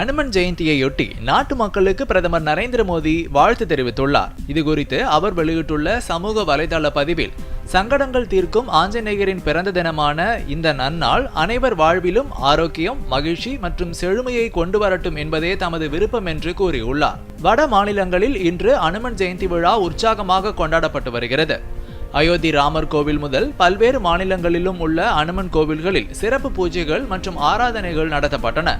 அனுமன் ஜெயந்தியையொட்டி நாட்டு மக்களுக்கு பிரதமர் நரேந்திர மோடி வாழ்த்து தெரிவித்துள்ளார். இது குறித்து அவர் வெளியிட்டுள்ள சமூக வலைதள பதிவில் சங்கடங்கள் தீர்க்கும் ஆஞ்சநேயரின் பிறந்த தினமான இந்த நன்னாள் அனைவர் வாழ்விலும் ஆரோக்கியம் மகிழ்ச்சி மற்றும் செழுமையை கொண்டு வரட்டும் என்பதே தமது விருப்பம் என்று கூறியுள்ளார். வட மாநிலங்களில் இன்று அனுமன் ஜெயந்தி விழா உற்சாகமாக கொண்டாடப்பட்டு வருகிறது. அயோத்தி ராமர் கோவில் முதல் பல்வேறு மாநிலங்களிலும் உள்ள அனுமன் கோவில்களில் சிறப்பு பூஜைகள் மற்றும் ஆராதனைகள் நடத்தப்பட்டன.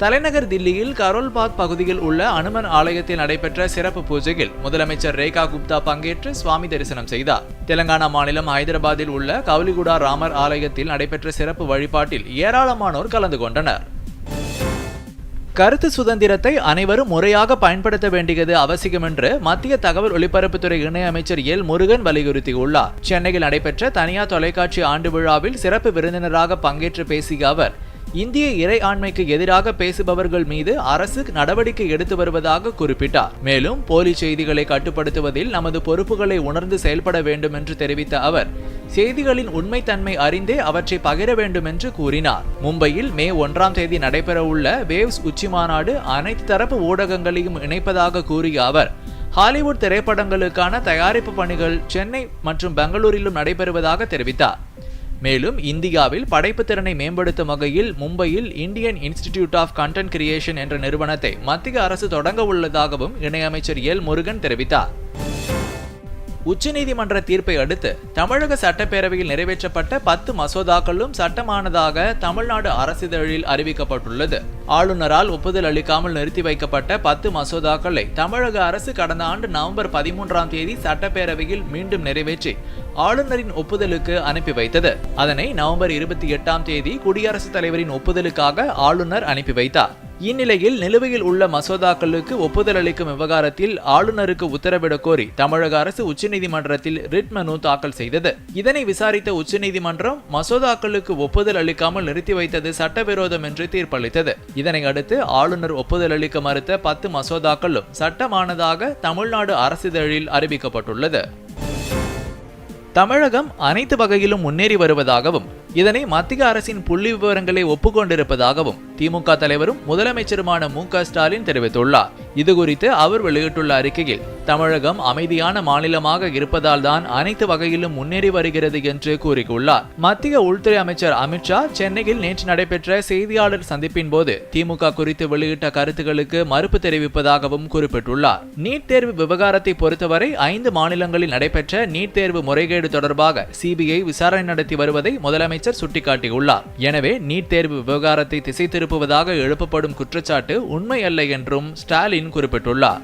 தலைநகர் தில்லியில் கரோல்பாத் பகுதியில் உள்ள அனுமன் ஆலயத்தில் நடைபெற்ற சிறப்பு பூஜையில் முதலமைச்சர் ரேகா குப்தா பங்கேற்று சுவாமி தரிசனம் செய்தார். தெலங்கானா மாநிலம் ஹைதராபாத்தில் உள்ள கவுலிகுடா ராமர் ஆலயத்தில் நடைபெற்ற சிறப்பு வழிபாட்டில் ஏராளமானோர் கலந்து கொண்டனர். கருத்து சுதந்திரத்தை அனைவரும் முறையாக பயன்படுத்த வேண்டியது அவசியம் என்று மத்திய தகவல் ஒலிபரப்புத்துறை இணையமைச்சர் எல் முருகன் வலியுறுத்தியுள்ளார். சென்னையில் நடைபெற்ற தனியார் தொலைக்காட்சி ஆண்டு விழாவில் சிறப்பு விருந்தினராக பங்கேற்று பேசிய அவர் இந்திய இறை ஆண்மைக்கு எதிராக பேசுபவர்கள் மீது அரசு நடவடிக்கை எடுத்து வருவதாக குறிப்பிட்டார். மேலும் போலி செய்திகளை கட்டுப்படுத்துவதில் நமது பொறுப்புகளை உணர்ந்து செயல்பட வேண்டும் என்று தெரிவித்த அவர் செய்திகளின் உண்மைத்தன்மை அறிந்தே அவற்றை பகிர வேண்டும் என்று கூறினார். மும்பையில் மே ஒன்றாம் தேதி நடைபெறவுள்ள வேவ்ஸ் உச்சி மாநாடு அனைத்து தரப்பு ஊடகங்களையும் இணைப்பதாக கூறிய அவர் ஹாலிவுட் திரைப்படங்களுக்கான தயாரிப்பு பணிகள் சென்னை மற்றும் பெங்களூரிலும் நடைபெறுவதாக தெரிவித்தார். மேலும் இந்தியாவில் படைப்பு திறனை மேம்படுத்தும் வகையில் மும்பையில் Indian institute of content creation என்ற நிறுவனத்தை மத்திய அரசு தொடங்க உள்ளதாகவும் இணையமைச்சர் எல். முருகன் தெரிவித்தார். உச்சநீதிமன்ற தீர்ப்பை அடுத்து தமிழக சட்டப்பேரவையில் நிறைவேற்றப்பட்ட பத்து மசோதாக்களும் சட்டமானதாக தமிழ்நாடு அரசிதழில் அறிவிக்கப்பட்டுள்ளது. ஆளுநரால் ஒப்புதல் அளிக்காமல் நிறுத்தி வைக்கப்பட்ட பத்து மசோதாக்களை தமிழக அரசு கடந்த ஆண்டு நவம்பர் பதிமூன்றாம் தேதி சட்டப்பேரவையில் மீண்டும் நிறைவேற்றி ஆளுநரின் ஒப்புதலுக்கு அனுப்பி வைத்தது. அதனை நவம்பர் இருபத்தி எட்டாம் தேதி குடியரசுத் தலைவரின் ஒப்புதலுக்காக ஆளுநர் அனுப்பி வைத்தார். இந்நிலையில் நிலுவையில் உள்ள மசோதாக்களுக்கு ஒப்புதல் அளிக்கும் விவகாரத்தில் ஆளுநருக்கு உத்தரவிடக் கோரி தமிழக அரசு உச்சநீதிமன்றத்தில் ரிட் மனு தாக்கல் செய்தது. இதனை விசாரித்த உச்சநீதிமன்றம் மசோதாக்களுக்கு ஒப்புதல் அளிக்காமல் நிறுத்தி வைத்தது சட்டவிரோதம் என்று தீர்ப்பளித்தது. இதனை அடுத்து ஆளுநர் ஒப்புதல் அளிக்க மறுத்த பத்து மசோதாக்களும் சட்டமானதாக தமிழ்நாடு அரசிதழில் அறிவிக்கப்பட்டுள்ளது. தமிழகம் அனைத்து வகையிலும் முன்னேறி வருவதாகவும் இதனை மத்திய அரசின் புள்ளி விவரங்களை ஒப்புக்கொண்டிருப்பதாகவும் திமுக தலைவரும் முதலமைச்சருமான மு ஸ்டாலின் தெரிவித்துள்ளார். இதுகுறித்து அவர் வெளியிட்டுள்ள அறிக்கையில் தமிழகம் அமைதியான மாநிலமாக இருப்பதால் தான் அனைத்து வகையிலும் முன்னேறி வருகிறது என்று கூறியுள்ளார். மத்திய உள்துறை அமைச்சர் அமித்ஷா சென்னையில் நேற்று நடைபெற்ற செய்தியாளர் சந்திப்பின் போது திமுக குறித்து வெளியிட்ட கருத்துக்களுக்கு மறுப்பு தெரிவிப்பதாகவும் குறிப்பிட்டுள்ளார். நீட் தேர்வு விவகாரத்தை பொறுத்தவரை ஐந்து மாநிலங்களில் நடைபெற்ற நீட் தேர்வு முறைகேடு தொடர்பாக சிபிஐ விசாரணை நடத்தி வருவதை முதலமைச்சர் சுட்டிக்காட்டியுள்ளார். எனவே நீட் தேர்வு விவகாரத்தை திசை திருப்புவதாக எழுப்பப்படும் குற்றச்சாட்டு உண்மையல்ல என்றும் ஸ்டாலின் குறிப்பிட்டுள்ளார்.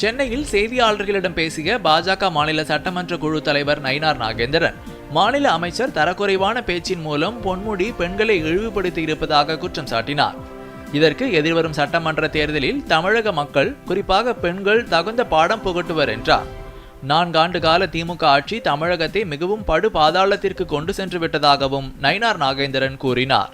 சென்னையில் செய்தியாளர்களிடம் பேசிய பாஜக மாநில சட்டமன்ற குழு தலைவர் நயினார் நாகேந்திரன் மாநில அமைச்சர் தரக்குறைவான பேச்சின் மூலம் பொன்முடி பெண்களை இழிவுபடுத்தி இருப்பதாக குற்றம் சாட்டினார். இதற்கு எதிர்வரும் சட்டமன்ற தேர்தலில் தமிழக மக்கள் குறிப்பாக பெண்கள் தகுந்த பாடம் புகட்டுவர் என்றார். நான்காண்டு கால திமுக ஆட்சி தமிழகத்தை மிகவும் படு பாதாளத்திற்கு கொண்டு சென்று விட்டதாகவும் நயினார் நாகேந்திரன் கூறினார்.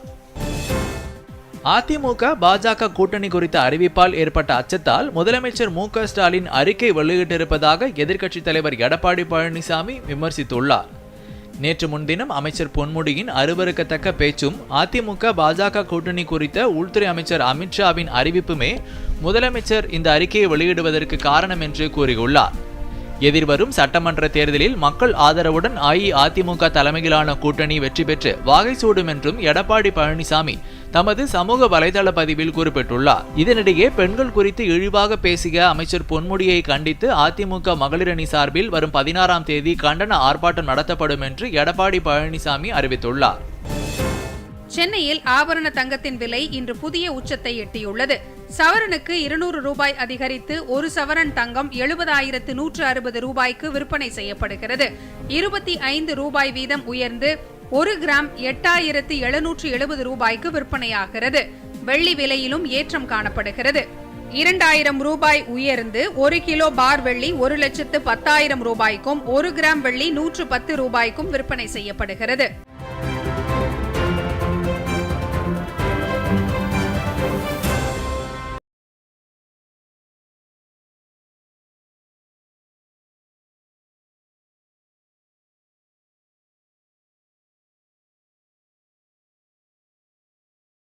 அதிமுக பாஜக கூட்டணி குறித்த அறிவிப்பால் ஏற்பட்ட அச்சத்தால் முதலமைச்சர் மு ஸ்டாலின் அறிக்கை வெளியிட்டிருப்பதாக எதிர்க்கட்சித் தலைவர் எடப்பாடி பழனிசாமி விமர்சித்துள்ளார். நேற்று முன்தினம் அமைச்சர் பொன்முடியின் அருவறுக்கத்தக்க பேச்சும் அதிமுக பாஜக கூட்டணி குறித்த உள்துறை அமைச்சர் அமித்ஷாவின் அறிவிப்புமே முதலமைச்சர் இந்த அறிக்கையை வெளியிடுவதற்கு காரணம் என்று கூறியுள்ளார். எதிர்வரும் சட்டமன்ற தேர்தலில் மக்கள் ஆதரவுடன் அஇஅதிமுக தலைமையிலான கூட்டணி வெற்றி பெற்று வாகை சூடும் என்றும் எடப்பாடி பழனிசாமி தமது சமூக வலைதள பதிவில் குறிப்பிட்டுள்ளார். இதனிடையே பெண்கள் குறித்து இழிவாக பேசிய அமைச்சர் பொன்முடியை கண்டித்து அதிமுக மகளிரணி சார்பில் வரும் பதினாறாம் தேதி கண்டன ஆர்ப்பாட்டம் நடத்தப்படும் என்று எடப்பாடி பழனிசாமி அறிவித்துள்ளார். சென்னையில் ஆபரண தங்கத்தின் விலை இன்று புதிய உச்சத்தை எட்டியுள்ளது. சவரனுக்கு இருநூறு ரூபாய் அதிகரித்து ஒரு சவரன் தங்கம் எழுபதாயிரத்து நூற்று அறுபது ரூபாய்க்கு விற்பனை செய்யப்படுகிறது. இருபத்தி ஐந்து ரூபாய் வீதம் உயர்ந்து ஒரு கிராம் எட்டாயிரத்து எழுநூற்று எழுபது ரூபாய்க்கு விற்பனையாகிறது. வெள்ளி விலையிலும் ஏற்றம் காணப்படுகிறது. இரண்டாயிரம் ரூபாய் உயர்ந்து ஒரு கிலோ பார் வெள்ளி ஒரு லட்சத்து பத்தாயிரம் ரூபாய்க்கும் ஒரு கிராம் வெள்ளி நூற்று பத்து ரூபாய்க்கும் விற்பனை செய்யப்படுகிறது.